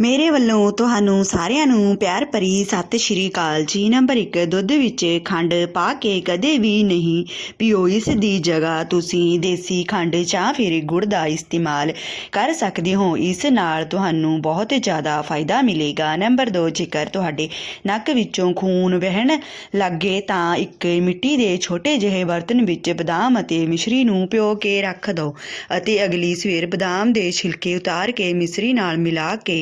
ਮੇਰੇ ਵੱਲੋਂ ਤੁਹਾਨੂੰ ਸਾਰਿਆਂ ਨੂੰ ਪਿਆਰ ਭਰੀ ਸਤਿ ਸ਼੍ਰੀ ਅਕਾਲ ਜੀ। ਨੰਬਰ 1 ਦੁੱਧ ਵਿੱਚ ਖੰਡ ਪਾ ਕੇ ਕਦੇ ਵੀ ਨਹੀਂ ਪੀਓ ਇਸ ਦੀ ਜਗ੍ਹਾ ਤੁਸੀਂ ਦੇਸੀ ਖੰਡ ਜਾਂ ਫਿਰ ਗੁੜ ਦਾ ਇਸਤੇਮਾਲ ਕਰ ਸਕਦੇ ਹੋ। ਇਸ ਨਾਲ ਤੁਹਾਨੂੰ ਬਹੁਤ ਜ਼ਿਆਦਾ ਫਾਇਦਾ ਮਿਲੇਗਾ। ਨੰਬਰ 2 ਜੇਕਰ ਤੁਹਾਡੇ ਨੱਕ ਵਿੱਚੋਂ ਖੂਨ ਵਹਿਣ ਲੱਗੇ ਤਾਂ ਇੱਕ ਮਿੱਟੀ ਦੇ ਛੋਟੇ ਜਿਹੇ ਬਰਤਨ ਵਿੱਚ ਬਦਾਮ ਅਤੇ ਮਿਸ਼ਰੀ ਨੂੰ ਪਿਓ ਕੇ ਰੱਖ ਦਿਓ ਅਤੇ ਅਗਲੀ ਸਵੇਰ ਬਦਾਮ ਦੇ ਛਿਲਕੇ ਉਤਾਰ ਕੇ ਮਿਸ਼ਰੀ ਨਾਲ ਮਿਲਾ ਕੇ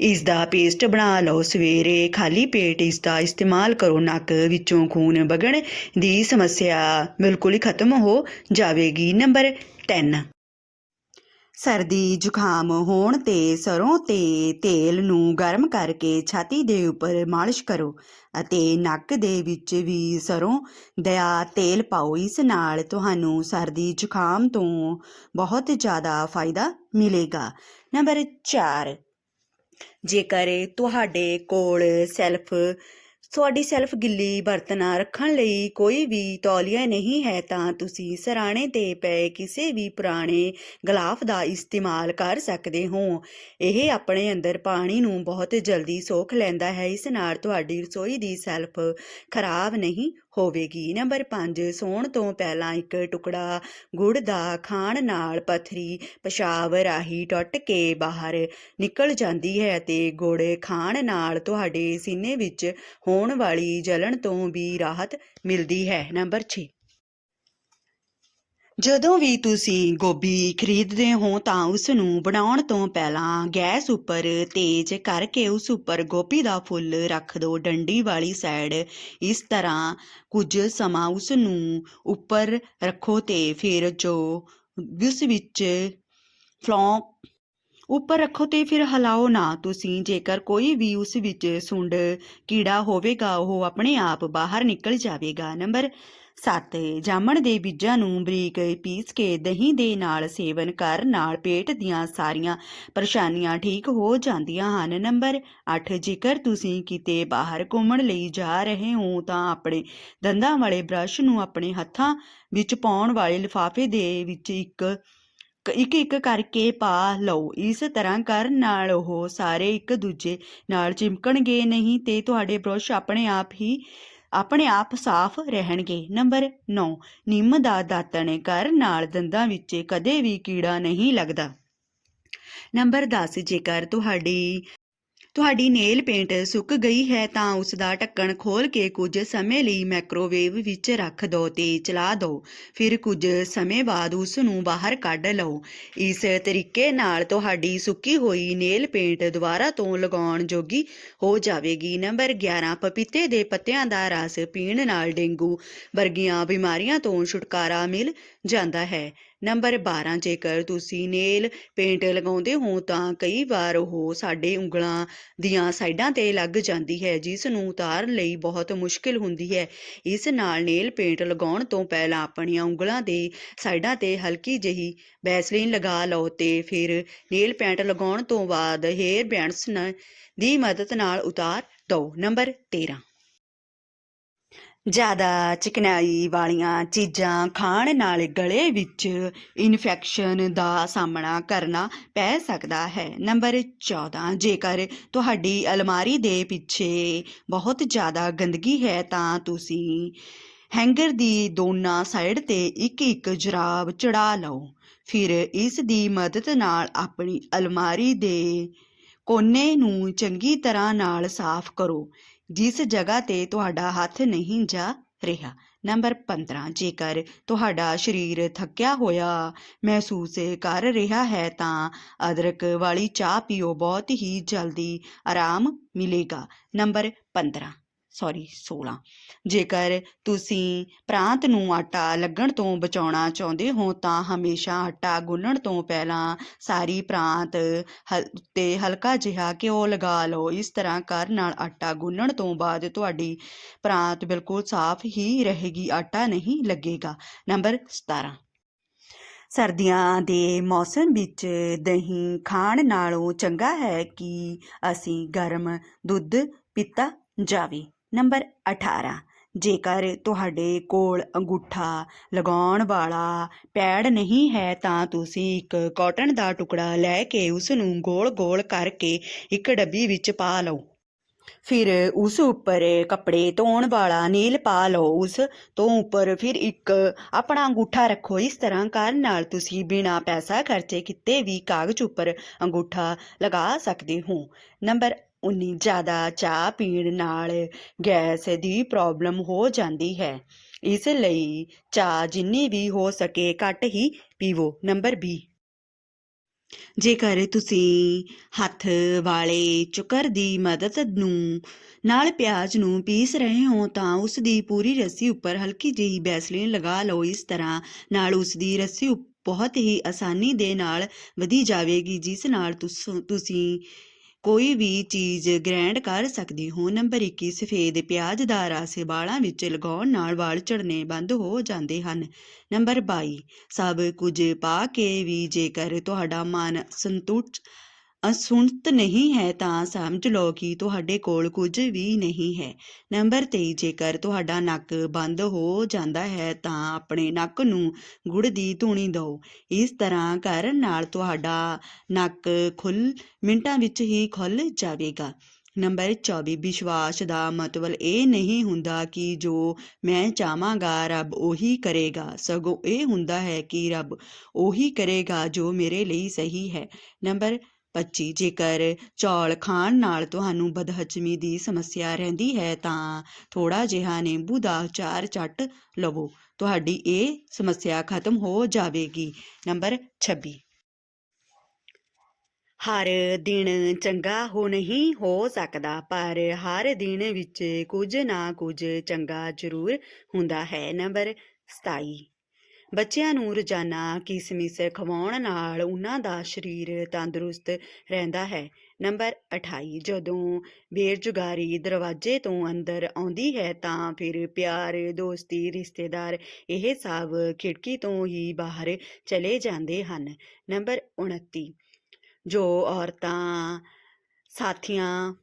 ਇਸ ਦਾ ਪੇਸਟ ਬਣਾ ਲਓ ਸਵੇਰੇ, ਖਾਲੀ ਪੇਟ ਇਸ ਦਾ ਇਸਤੇਮਾਲ ਕਰੋ ਨੱਕ ਵਿੱਚੋਂ ਖੂਨ ਵਗਣ ਦੀ ਸਮੱਸਿਆ। ਬਿਲਕੁਲ ਹੀ ਖਤਮ ਹੋ ਜਾਵੇਗੀ। ਨੰਬਰ 10 ਸਰਦੀ ਜ਼ੁਕਾਮ ਹੋਣ ਤੇ ਸਰੋਂ ਤੇ ਤੇਲ ਨੂੰ ਗਰਮ ਕਰਕੇ ਛਾਤੀ ਦੇ ਉੱਪਰ ਮਾਲਿਸ਼ ਕਰੋ ਅਤੇ ਨੱਕ ਦੇ ਵਿੱਚ ਵੀ ਸਰੋਂ ਦਾ ਤੇਲ ਪਾਓ। ਇਸ ਨਾਲ ਤੁਹਾਨੂੰ ਸਰਦੀ ਜ਼ੁਕਾਮ ਤੋਂ ਬਹੁਤ ਜ਼ਿਆਦਾ ਫਾਇਦਾ ਮਿਲੇਗਾ। ਨੰਬਰ 4 ਜੇਕਰ ਤੁਹਾਡੇ ਕੋਲ ਸੈਲਫ ਤੁਹਾਡੀ ਸੈਲਫ ਗਿੱਲੀ ਬਰਤਨਾਂ ਰੱਖਣ ਲਈ ਕੋਈ ਵੀ ਤੌਲੀਆ ਨਹੀਂ ਹੈ ਤਾਂ ਤੁਸੀਂ ਸਰਾਣੇ ਤੇ ਪਏ ਕਿਸੇ ਵੀ ਪੁਰਾਣੇ ਗਲਾਫ ਦਾ ਇਸਤੇਮਾਲ ਕਰ ਸਕਦੇ ਹੋ। ਇਹ ਆਪਣੇ ਅੰਦਰ ਪਾਣੀ ਨੂੰ ਬਹੁਤ ਜਲਦੀ ਸੋਖ ਲੈਂਦਾ ਹੈ। ਇਸ ਨਾਲ ਤੁਹਾਡੀ ਰਸੋਈ ਦੀ ਸੈਲਫ ਖਰਾਬ ਨਹੀਂ ਹੋਵੇਗੀ। ਨੰਬਰ 5 ਸੌਣ ਤੋਂ ਪਹਿਲਾਂ ਇੱਕ ਟੁਕੜਾ ਗੁੜ ਦਾ ਖਾਣ ਨਾਲ ਪਥਰੀ ਪਿਸ਼ਾਬ ਰਾਹੀਂ ਟੁੱਟ ਕੇ ਬਾਹਰ ਨਿਕਲ ਜਾਂਦੀ ਹੈ ਅਤੇ ਗੁੜ ਖਾਣ ਨਾਲ ਤੁਹਾਡੇ ਸੀਨੇ ਵਿੱਚ ਹੋ ਹੋਣ ਵਾਲੀ ਜਲਣ ਤੋਂ ਵੀ ਰਾਹਤ ਮਿਲਦੀ ਹੈ, ਨੰਬਰ 6 ਜਦੋਂ ਵੀ ਤੁਸੀਂ ਗੋਭੀ ਖਰੀਦਦੇ ਹੋ ਤਾਂ ਉਸ ਨੂੰ ਬਣਾਉਣ ਤੋਂ ਪਹਿਲਾਂ ਗੈਸ ਉੱਪਰ ਤੇਜ਼ ਕਰਕੇ ਉਸ ਉੱਪਰ ਗੋਭੀ ਦਾ ਫੁੱਲ ਰੱਖ ਦਿਓ ਡੰਡੀ ਵਾਲੀ ਸਾਈਡ ਇਸ ਤਰ੍ਹਾਂ ਕੁਝ ਸਮਾਂ ਉਸ ਨੂੰ ਉੱਪਰ ਰੱਖੋ ਤੇ ਫਿਰ ਜੋ ਉਸ ਵਿੱਚ ਫਲੌਂ ਉੱਪਰ ਰੱਖੋ ਤੇ ਫਿਰ ਹਿਲਾਓ ਨਾ। ਤੁਸੀਂ ਜੇਕਰ ਕੋਈ ਵੀ ਉਸ ਵਿੱਚ ਸੁੰਡ ਕੀੜਾ ਹੋਵੇਗਾ, ਉਹ ਆਪਣੇ ਆਪ ਬਾਹਰ ਨਿਕਲ ਜਾਵੇਗਾ। ਨੰਬਰ 7 ਜਾਮਣ ਦੇ ਬੀਜਾਂ ਨੂੰ ਬਰੀਕ ਪੀਸ ਕੇ ਦਹੀਂ ਦੇ ਨਾਲ ਸੇਵਨ ਕਰਨ ਨਾਲ ਪੇਟ ਦੀਆਂ ਸਾਰੀਆਂ ਪਰੇਸ਼ਾਨੀਆਂ ਠੀਕ ਹੋ ਜਾਂਦੀਆਂ ਹਨ। ਨੰਬਰ 8 ਜੇਕਰ ਤੁਸੀਂ ਕਿਤੇ ਬਾਹਰ ਘੁੰਮਣ ਲਈ ਜਾ ਰਹੇ ਹੋ, ਤਾਂ ਆਪਣੇ ਦੰਦਾਂ ਵਾਲੇ ਬ੍ਰਸ਼ ਨੂੰ ਆਪਣੇ ਹੱਥਾਂ ਵਿੱਚ ਪਾਉਣ ਵਾਲੇ ਲਿਫਾਫੇ ਦੇ ਵਿੱਚ ਇੱਕ ਇੱਕ ਇੱਕ ਕਰਕੇ ਪਾ ਲਓ। ਇਸ ਤਰ੍ਹਾਂ ਕਰਨ ਨਾਲ ਉਹ ਸਾਰੇ ਇੱਕ ਦੂਜੇ ਨਾਲ ਚਿਪਕਣਗੇ ਨਹੀਂ ਤੇ ਤੁਹਾਡੇ ਬ੍ਰਸ਼ ਆਪਣੇ ਆਪ ਹੀ, ਆਪਣੇ ਆਪ ਸਾਫ਼ ਰਹਿਣਗੇ। ਨੰਬਰ 9 ਨਿੰਮ ਦਾ ਦਾਤਣ ਕਰਨ ਨਾਲ ਦੰਦਾਂ ਵਿੱਚ ਕਦੇ ਵੀ ਕੀੜਾ ਨਹੀਂ ਲੱਗਦਾ। ਨੰਬਰ 10 ਜੇਕਰ ਤੁਹਾਡੀ ਤੁਹਾਡੀ ਨੇਲ ਪੇਂਟ ਸੁੱਕ ਗਈ ਹੈ ਤਾਂ ਉਸ ਦਾ ਢੱਕਣ ਖੋਲ ਕੇ ਕੁਝ ਸਮੇਂ ਲਈ ਮਾਈਕ੍ਰੋਵੇਵ ਵਿੱਚ ਰੱਖ ਦਿਓ ਤੇ ਚਲਾ ਦਿਓ ਫਿਰ ਕੁਝ ਸਮੇਂ ਬਾਅਦ ਉਸ ਨੂੰ ਬਾਹਰ ਕੱਢ ਲਓ। ਇਸ ਤਰੀਕੇ ਨਾਲ ਤੁਹਾਡੀ ਸੁੱਕੀ ਹੋਈ ਨੇਲ ਪੇਂਟ ਦੁਬਾਰਾ ਤੋਂ ਲਗਾਉਣ ਜੋਗੀ ਹੋ ਜਾਵੇਗੀ। ਨੰਬਰ 11 ਪਪੀਤੇ ਦੇ ਪੱਤਿਆਂ ਦਾ ਰਸ ਪੀਣ ਨਾਲ ਡੇਂਗੂ ਵਰਗੀਆਂ ਬਿਮਾਰੀਆਂ ਤੋਂ ਛੁਟਕਾਰਾ ਮਿਲ ਜਾਂਦਾ ਹੈ। ਨੰਬਰ 12 ਜੇਕਰ ਤੁਸੀਂ ਨੇਲ ਪੇਂਟ ਲਗਾਉਂਦੇ ਹੋ, ਤਾਂ ਕਈ ਵਾਰ ਉਹ ਸਾਡੇ ਉਂਗਲਾਂ ਦੀਆਂ ਸਾਈਡਾਂ ਤੇ ਲੱਗ ਜਾਂਦੀ ਹੈ, ਜਿਸ ਨੂੰ ਉਤਾਰਨ ਲਈ ਬਹੁਤ ਮੁਸ਼ਕਿਲ ਹੁੰਦੀ ਹੈ। ਇਸ ਨਾਲ ਨੇਲ ਪੇਂਟ ਲਗਾਉਣ ਤੋਂ ਪਹਿਲਾਂ ਆਪਣੀਆਂ ਉਂਗਲਾਂ ਦੇ ਸਾਈਡਾਂ ਤੇ ਹਲਕੀ ਜਿਹੀ ਵੈਸਲੀਨ ਲਗਾ ਲਓ ਤੇ ਫਿਰ ਨੇਲ ਪੇਂਟ ਲਗਾਉਣ ਤੋਂ ਬਾਅਦ ਹੇਅਰ ਬੈਂਡਸ ਦੀ ਮਦਦ ਨਾਲ ਉਤਾਰ ਦਿਓ। ਨੰਬਰ 13 ਜ਼ਿਆਦਾ ਚਿਕਨਾਈ ਵਾਲੀਆਂ ਚੀਜ਼ਾਂ ਖਾਣ ਨਾਲ ਗਲੇ ਵਿੱਚ ਇਨਫੈਕਸ਼ਨ ਦਾ ਸਾਹਮਣਾ ਕਰਨਾ ਪੈ ਸਕਦਾ ਹੈ। ਨੰਬਰ 14 ਜੇਕਰ ਤੁਹਾਡੀ ਅਲਮਾਰੀ ਦੇ ਪਿੱਛੇ ਬਹੁਤ ਜ਼ਿਆਦਾ ਗੰਦਗੀ ਹੈ, ਤਾਂ ਤੁਸੀਂ ਹੈਂਗਰ ਦੀ ਦੋਨਾਂ ਸਾਈਡ ਤੇ ਇੱਕ ਇੱਕ ਜਰਾਬ ਚੜਾ ਲਓ। ਫਿਰ ਇਸ ਦੀ ਮਦਦ ਨਾਲ ਆਪਣੀ ਅਲਮਾਰੀ ਦੇ ਕੋਨੇ ਨੂੰ ਚੰਗੀ ਤਰ੍ਹਾਂ ਨਾਲ ਸਾਫ਼ ਕਰੋ। ਜਿਸ ਜਗ੍ਹਾ ਤੇ ਤੁਹਾਡਾ ਹੱਥ ਨਹੀਂ ਜਾ ਰਿਹਾ। ਨੰਬਰ 15 ਜੇਕਰ ਤੁਹਾਡਾ ਸਰੀਰ ਥੱਕਿਆ ਹੋਇਆ ਮਹਿਸੂਸ ਕਰ ਰਿਹਾ ਹੈ, ਤਾਂ ਅਦਰਕ ਵਾਲੀ ਚਾਹ ਪੀਓ, ਬਹੁਤ ਹੀ ਜਲਦੀ ਆਰਾਮ ਮਿਲੇਗਾ। ਨੰਬਰ 15 ਸੌਰੀ 16 ਜੇਕਰ ਤੁਸੀਂ ਪ੍ਰਾਂਤ ਨੂੰ ਆਟਾ ਲੱਗਣ ਤੋਂ ਬਚਾਉਣਾ ਚਾਹੁੰਦੇ ਹੋ, ਤਾਂ ਹਮੇਸ਼ਾ ਆਟਾ ਗੁੰਨਣ ਤੋਂ ਪਹਿਲਾਂ ਸਾਰੀ ਪ੍ਰਾਂਤ ਉੱਤੇ ਹਲਕਾ ਜਿਹਾ ਘਿਓ ਲਗਾ ਲਓ। ਇਸ ਤਰ੍ਹਾਂ ਕਰਨ ਨਾਲ ਆਟਾ ਗੁੰਨਣ ਤੋਂ ਬਾਅਦ ਤੁਹਾਡੀ ਪ੍ਰਾਂਤ ਬਿਲਕੁਲ ਸਾਫ਼ ਹੀ ਰਹੇਗੀ, ਆਟਾ ਨਹੀਂ ਲੱਗੇਗਾ। ਨੰਬਰ 17 ਸਰਦੀਆਂ ਦੇ ਮੌਸਮ ਵਿੱਚ ਦਹੀਂ ਖਾਣ ਨਾਲੋਂ ਚੰਗਾ ਹੈ ਕਿ ਅਸੀਂ ਗਰਮ ਦੁੱਧ ਪੀਤਾ ਜਾਵੇ। ਨੰਬਰ 18 ਜੇਕਰ ਤੁਹਾਡੇ ਕੋਲ ਅੰਗੂਠਾ ਲਗਾਉਣ ਵਾਲਾ ਪੈਡ ਨਹੀਂ ਹੈ, ਤਾਂ ਤੁਸੀਂ ਇੱਕ ਕਾਟਨ ਦਾ ਟੁਕੜਾ ਲੈ ਕੇ ਉਸ ਨੂੰ ਗੋਲ-ਗੋਲ ਕਰਕੇ ਇੱਕ ਡੱਬੀ ਵਿੱਚ ਪਾ ਲਓ। ਫਿਰ ਉਸ ਉੱਪਰ ਕੱਪੜੇ ਧੋਣ ਵਾਲਾ ਨੀਲ ਪਾ ਲਓ। ਉਸ ਤੋਂ ਉੱਪਰ ਫਿਰ ਇੱਕ ਆਪਣਾ ਅੰਗੂਠਾ ਰੱਖੋ। ਇਸ ਤਰ੍ਹਾਂ ਕਰਨ ਨਾਲ ਤੁਸੀਂ ਬਿਨਾਂ ਪੈਸਾ ਖਰਚੇ ਕਿਤੇ ਵੀ ਕਾਗਜ਼ ਉੱਪਰ ਅੰਗੂਠਾ ਲਗਾ ਸਕਦੇ ਹੋ। ਨੰਬਰ 19 ਜ਼ਿਆਦਾ ਚਾਹ ਪੀਣ ਨਾਲ ਗੈਸ ਦੀ ਪ੍ਰੋਬਲਮ ਹੋ ਜਾਂਦੀ ਹੈ। ਇਸ ਲਈ ਚਾਹ ਜਿੰਨੀ ਵੀ ਹੋ ਸਕੇ ਘੱਟ ਹੀ ਪੀਵੋ। ਨੰਬਰ 20 ਜੇਕਰ ਤੁਸੀਂ ਹੱਥ ਵਾਲੇ ਚੁਕਰ ਦੀ ਮਦਦ ਨੂੰ ਨਾਲ ਪਿਆਜ਼ ਨੂੰ ਪੀਸ ਰਹੇ ਹੋ ਤਾਂ ਉਸ ਦੀ ਪੂਰੀ ਰੱਸੀ ਉੱਪਰ ਹਲਕੀ ਜਿਹੀ ਬੈਸਲੀਨ ਲਗਾ ਲਓ। ਇਸ ਤਰ੍ਹਾਂ ਨਾਲ ਉਸ ਦੀ ਰੱਸੀ ਬਹੁਤ ਹੀ ਆਸਾਨੀ ਦੇ ਨਾਲ ਵਧੀ ਜਾਵੇਗੀ, ਜਿਸ ਨਾਲ ਤੁਸੀਂ ਕੋਈ ਵੀ ਚੀਜ਼ ਗ੍ਰੈਂਡ ਕਰ ਸਕਦੇ ਹੋ। ਨੰਬਰ 21 ਸਫੇਦ ਪਿਆਜ਼ ਦਾ ਰਸ ਵਾਲਾਂ ਵਿੱਚ ਲਗਾਉਣ ਨਾਲ ਵਾਲ ਝੜਨੇ ਬੰਦ ਹੋ ਜਾਂਦੇ ਹਨ। ਨੰਬਰ 22 ਸਭ ਕੁਝ ਪਾ ਕੇ ਵੀ ਜੇਕਰ ਤੁਹਾਡਾ ਮਨ ਸੰਤੁਸ਼ਟ ਅਸੁਣਤ ਨਹੀਂ ਹੈ ਤਾਂ ਸਮਝ ਲਓ ਕਿ ਤੁਹਾਡੇ ਕੋਲ ਕੁਝ ਵੀ ਨਹੀਂ ਹੈ। ਨੰਬਰ 23 ਜੇਕਰ ਤੁਹਾਡਾ ਨੱਕ ਬੰਦ ਹੋ ਜਾਂਦਾ ਹੈ ਤਾਂ ਆਪਣੇ ਨੱਕ ਨੂੰ ਗੁੜ ਦੀ ਧੂਣੀ ਦਿਓ। ਇਸ ਤਰ੍ਹਾਂ ਕਰਨ ਨਾਲ ਤੁਹਾਡਾ ਨੱਕ ਖੁੱਲ, ਮਿੰਟਾਂ ਵਿੱਚ ਹੀ ਖੁੱਲ ਜਾਵੇਗਾ। ਨੰਬਰ 24 ਵਿਸ਼ਵਾਸ ਦਾ ਮਤਲਬ ਇਹ ਨਹੀਂ ਹੁੰਦਾ ਕਿ ਜੋ ਮੈਂ ਚਾਹਾਂਗਾ ਰੱਬ ਉਹੀ ਕਰੇਗਾ। ਸਗੋਂ ਇਹ ਹੁੰਦਾ ਹੈ ਕਿ ਰੱਬ ਉਹੀ ਕਰੇਗਾ ਜੋ ਮੇਰੇ ਲਈ ਸਹੀ ਹੈ। ਨੰਬਰ 25 ਜੇਕਰ ਚੌਲ ਖਾਣ ਨਾਲ ਤੁਹਾਨੂੰ ਬਦਹਜ਼ਮੀ ਦੀ ਸਮੱਸਿਆ ਰਹਿੰਦੀ ਹੈ, ਤਾਂ ਥੋੜਾ ਜਿਹਾ ਨਿੰਬੂ ਦਾ ਚਾਰ ਚੱਟ ਲਵੋ। ਤੁਹਾਡੀ ਇਹ ਸਮੱਸਿਆ ਖਤਮ ਹੋ ਜਾਵੇਗੀ। ਨੰਬਰ 26 ਹਰ ਦਿਨ ਚੰਗਾ ਹੋ ਨਹੀਂ ਹੋ ਸਕਦਾ, ਪਰ ਹਰ ਦਿਨ ਵਿੱਚ ਕੁਝ ਨਾ ਕੁਝ ਚੰਗਾ ਜ਼ਰੂਰ ਹੁੰਦਾ ਹੈ। ਨੰਬਰ 27 ਬੱਚਿਆਂ ਨੂੰ ਰੋਜ਼ਾਨਾ ਕਿਸਮਿਸ ਖਵਾਉਣ ਨਾਲ ਉਹਨਾਂ ਦਾ ਸਰੀਰ ਤੰਦਰੁਸਤ ਰਹਿੰਦਾ ਹੈ? ਨੰਬਰ 28 ਜਦੋਂ ਬੇਰੁਜ਼ਗਾਰੀ ਦਰਵਾਜ਼ੇ ਤੋਂ ਅੰਦਰ ਆਉਂਦੀ ਹੈ ਤਾਂ ਫਿਰ ਪਿਆਰ, ਦੋਸਤੀ, ਰਿਸ਼ਤੇਦਾਰ ਇਹ ਸਭ ਖਿੜਕੀ ਤੋਂ ਹੀ ਬਾਹਰ ਚਲੇ ਜਾਂਦੇ ਹਨ। ਨੰਬਰ 29 ਜੋ ਔਰਤਾਂ, ਸਾਥੀਆਂ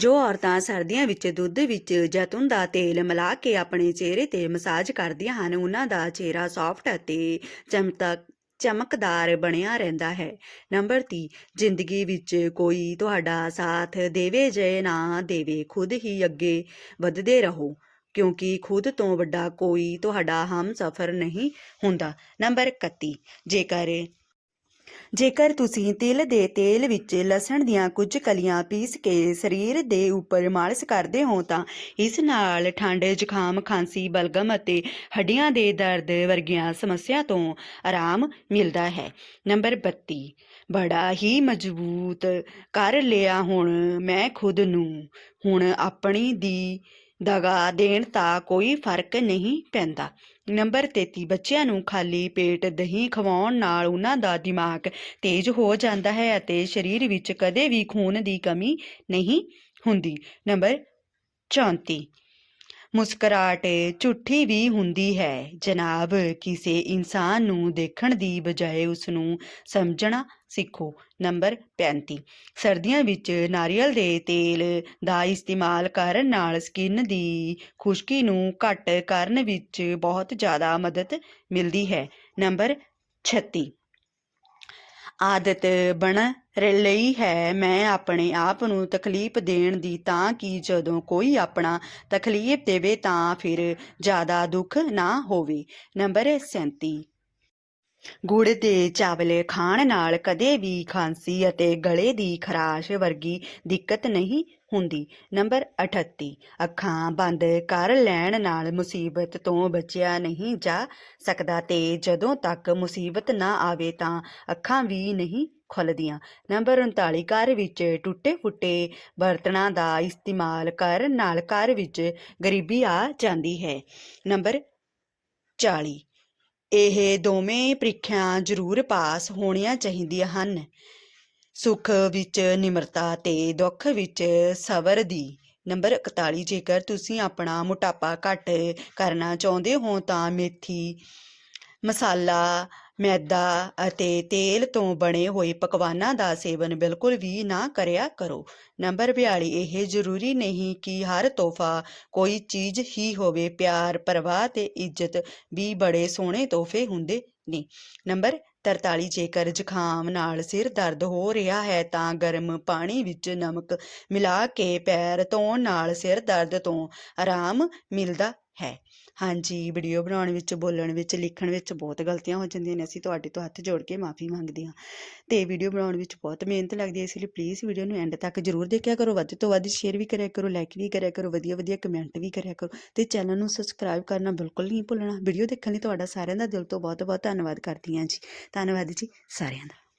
ਜੋ ਔਰਤਾਂ ਸਰਦੀਆਂ ਵਿੱਚ ਦੁੱਧ ਵਿੱਚ ਜੈਤੂਨ ਦਾ ਤੇਲ ਮਿਲਾ ਕੇ ਆਪਣੇ ਚਿਹਰੇ ਤੇ ਮਸਾਜ ਕਰਦੀਆਂ ਹਨ, ਉਹਨਾਂ ਦਾ ਚਿਹਰਾ ਸੌਫਟ ਅਤੇ ਚਮਕਦਾ ਚਮਕਦਾਰ ਬਣਿਆ ਰਹਿੰਦਾ ਹੈ। ਨੰਬਰ 30 ਜ਼ਿੰਦਗੀ ਵਿੱਚ ਕੋਈ ਤੁਹਾਡਾ ਸਾਥ ਦੇਵੇ ਜੇ ਨਾ ਦੇਵੇ, ਖੁਦ ਹੀ ਅੱਗੇ ਵਧਦੇ ਰਹੋ, ਕਿਉਂਕਿ ਖੁਦ ਤੋਂ ਵੱਡਾ ਕੋਈ ਤੁਹਾਡਾ ਹਮਸਫਰ ਨਹੀਂ ਹੁੰਦਾ। ਨੰਬਰ 31 ਜੇਕਰ ਜੇਕਰ ਤੁਸੀਂ ਤਿਲ ਦੇ ਤੇਲ ਵਿੱਚ ਲਸਣ ਦੀਆਂ ਕੁਝ ਕਲੀਆਂ ਪੀਸ ਕੇ ਸਰੀਰ ਦੇ ਉੱਪਰ ਮਾਲਿਸ਼ ਕਰਦੇ ਹੋ ਤਾਂ ਇਸ ਨਾਲ ਠੰਡ, ਜ਼ੁਕਾਮ, ਖਾਂਸੀ, ਬਲਗਮ ਅਤੇ ਹੱਡੀਆਂ ਦੇ ਦਰਦ ਵਰਗੀਆਂ ਸਮੱਸਿਆ ਤੋਂ ਆਰਾਮ ਮਿਲਦਾ ਹੈ। ਨੰਬਰ 32 ਬੜਾ ਹੀ ਮਜ਼ਬੂਤ ਕਰ ਲਿਆ ਹੁਣ ਮੈਂ ਖੁਦ ਨੂੰ। ਹੁਣ ਆਪਣੀ ਦੀ ਦਗਾ ਦੇਣ ਤਾਂ ਕੋਈ ਫ਼ਰਕ ਨਹੀਂ ਪੈਂਦਾ। ਨੰਬਰ 33 ਬੱਚਿਆਂ ਨੂੰ ਖਾਲੀ ਪੇਟ ਦਹੀਂ ਖਵਾਉਣ ਨਾਲ ਉਹਨਾਂ ਦਾ ਦਿਮਾਗ ਤੇਜ਼ ਹੋ ਜਾਂਦਾ ਹੈ ਅਤੇ ਸਰੀਰ ਵਿੱਚ ਕਦੇ ਵੀ ਖੂਨ ਦੀ ਕਮੀ ਨਹੀਂ ਹੁੰਦੀ। ਨੰਬਰ 34 ਮੁਸਕਰਾਹਟ ਝੂਠੀ ਵੀ ਹੁੰਦੀ ਹੈ। ਜਨਾਬ, ਕਿਸੇ ਇਨਸਾਨ ਨੂੰ ਦੇਖਣ ਦੀ ਬਜਾਏ ਉਸ ਨੂੰ ਸਮਝਣਾ ਸਿੱਖੋ। ਨੰਬਰ 35 ਸਰਦੀਆਂ ਵਿੱਚ ਨਾਰੀਅਲ ਦੇ ਤੇਲ ਦਾ ਇਸਤੇਮਾਲ ਕਰਨ ਨਾਲ ਸਕਿਨ ਦੀ ਖੁਸ਼ਕੀ ਨੂੰ ਘੱਟ ਕਰਨ ਵਿੱਚ ਬਹੁਤ ਜ਼ਿਆਦਾ ਮਦਦ ਮਿਲਦੀ ਹੈ। ਨੰਬਰ 36 ਆਦਤ ਬਣ ਲਈ ਹੈ। ਮੈਂ ਆਪਣੇ ਆਪ ਨੂੰ ਤਕਲੀਫ ਦੇਣ ਦੀ ਤਾਂ ਕਿ ਜਦੋਂ ਕੋਈ ਆਪਣਾ ਤਕਲੀਫ ਦੇਵੇ ਤਾਂ ਫਿਰ ਜ਼ਿਆਦਾ ਦੁੱਖ ਨਾ ਹੋਵੇ। ਨੰਬਰ 37 ਗੁੜ ਦੇ ਚਾਵਲੇ ਖਾਣ ਨਾਲ ਕਦੇ ਵੀ ਖਾਂਸੀ ਅਤੇ ਗਲੇ ਦੀ ਖਰਾਸ਼ ਵਰਗੀ ਦਿੱਕਤ ਨਹੀਂ ਹੁੰਦੀ। ਨੰਬਰ 38 ਅੱਖਾਂ ਬੰਦ ਕਰ ਲੈਣ ਨਾਲ ਮੁਸੀਬਤ ਤੋਂ ਬਚਿਆ ਨਹੀਂ ਜਾ ਸਕਦਾ ਤੇ ਜਦੋਂ ਤੱਕ ਮੁਸੀਬਤ ਨਾ ਆਵੇ ਤਾਂ ਅੱਖਾਂ ਵੀ ਨਹੀਂ ਖੁੱਲਦੀਆਂ। ਨੰਬਰ 39 ਘਰ ਵਿੱਚ ਟੁੱਟੇ ਫੁੱਟੇ ਬਰਤਨਾਂ ਦਾ ਇਸਤੇਮਾਲ ਕਰਨ ਨਾਲ ਘਰ ਵਿੱਚ ਗਰੀਬੀ ਆ ਜਾਂਦੀ ਹੈ। ਨੰਬਰ 40 ਇਹ ਦੋਵੇਂ ਪ੍ਰੀਖਿਆ ਜ਼ਰੂਰ ਪਾਸ ਹੋਣੀਆਂ ਚਾਹੀਦੀਆਂ ਹਨ। ਸੁੱਖ ਵਿੱਚ ਨਿਮਰਤਾ ਤੇ ਦੁੱਖ ਵਿੱਚ ਸਬਰ ਦੀ। ਨੰਬਰ 41 ਜੇਕਰ ਤੁਸੀਂ ਆਪਣਾ ਮੋਟਾਪਾ ਘੱਟ ਕਰਨਾ ਚਾਹੁੰਦੇ ਹੋ ਤਾਂ ਮੇਥੀ ਮਸਾਲਾ ਮੈਦਾ ਅਤੇ ਤੇਲ ਤੋਂ ਬਣੇ ਹੋਏ ਪਕਵਾਨਾਂ ਦਾ ਸੇਵਨ ਬਿਲਕੁਲ ਵੀ ਨਾ ਕਰਿਆ ਕਰੋ। ਨੰਬਰ 42 ਇਹ ਜ਼ਰੂਰੀ ਨਹੀਂ ਕਿ ਹਰ ਤੋਹਫਾ ਕੋਈ ਚੀਜ਼ ਹੀ ਹੋਵੇ, ਪਿਆਰ, ਪਰਵਾਹ ਤੇ ਇੱਜ਼ਤ ਵੀ ਬੜੇ ਸੋਹਣੇ ਤੋਹਫੇ ਹੁੰਦੇ ਨੇ। ਨੰਬਰ 43 ਜੇਕਰ ਜ਼ੁਕਾਮ ਨਾਲ ਸਿਰ ਦਰਦ ਹੋ ਰਿਹਾ ਹੈ ਤਾਂ ਗਰਮ ਪਾਣੀ ਵਿੱਚ ਨਮਕ ਮਿਲਾ ਕੇ ਪੈਰ ਧੋਣ ਨਾਲ ਸਿਰ ਦਰਦ ਤੋਂ ਆਰਾਮ ਮਿਲਦਾ ਹੈ। ਹਾਂਜੀ ਵੀਡੀਓ ਬਣਾਉਣ ਵਿੱਚ, ਬੋਲਣ ਵਿੱਚ, ਲਿਖਣ ਵਿੱਚ ਬਹੁਤ ਗਲਤੀਆਂ ਹੋ ਜਾਂਦੀਆਂ ਨੇ। ਅਸੀਂ ਤੁਹਾਡੇ ਤੋਂ ਹੱਥ ਜੋੜ ਕੇ ਮਾਫੀ ਮੰਗਦੇ ਹਾਂ। ਤੇ ਵੀਡੀਓ ਬਣਾਉਣ ਵਿੱਚ ਬਹੁਤ ਮਿਹਨਤ ਲੱਗਦੀ ਹੈ, ਇਸ ਲਈ ਪਲੀਜ਼ ਵੀਡੀਓ ਨੂੰ ਐਂਡ ਤੱਕ ਜ਼ਰੂਰ ਦੇਖਿਆ ਕਰੋ। ਵੱਧ ਤੋਂ ਵੱਧ ਸ਼ੇਅਰ ਵੀ ਕਰਿਆ ਕਰੋ ਲਾਈਕ ਵੀ ਕਰਿਆ ਕਰੋ, ਵਧੀਆ ਵਧੀਆ ਕਮੈਂਟ ਵੀ ਕਰਿਆ ਕਰੋ ਤੇ ਚੈਨਲ ਨੂੰ ਸਬਸਕ੍ਰਾਈਬ ਕਰਨਾ ਬਿਲਕੁਲ ਨਹੀਂ ਭੁੱਲਣਾ। ਵੀਡੀਓ ਦੇਖਣ ਲਈ ਤੁਹਾਡਾ ਸਾਰਿਆਂ ਦਾ ਦਿਲ ਤੋਂ ਬਹੁਤ ਬਹੁਤ ਧੰਨਵਾਦ ਕਰਦੀ ਹਾਂ ਜੀ। ਧੰਨਵਾਦ ਜੀ ਸਾਰਿਆਂ ਦਾ।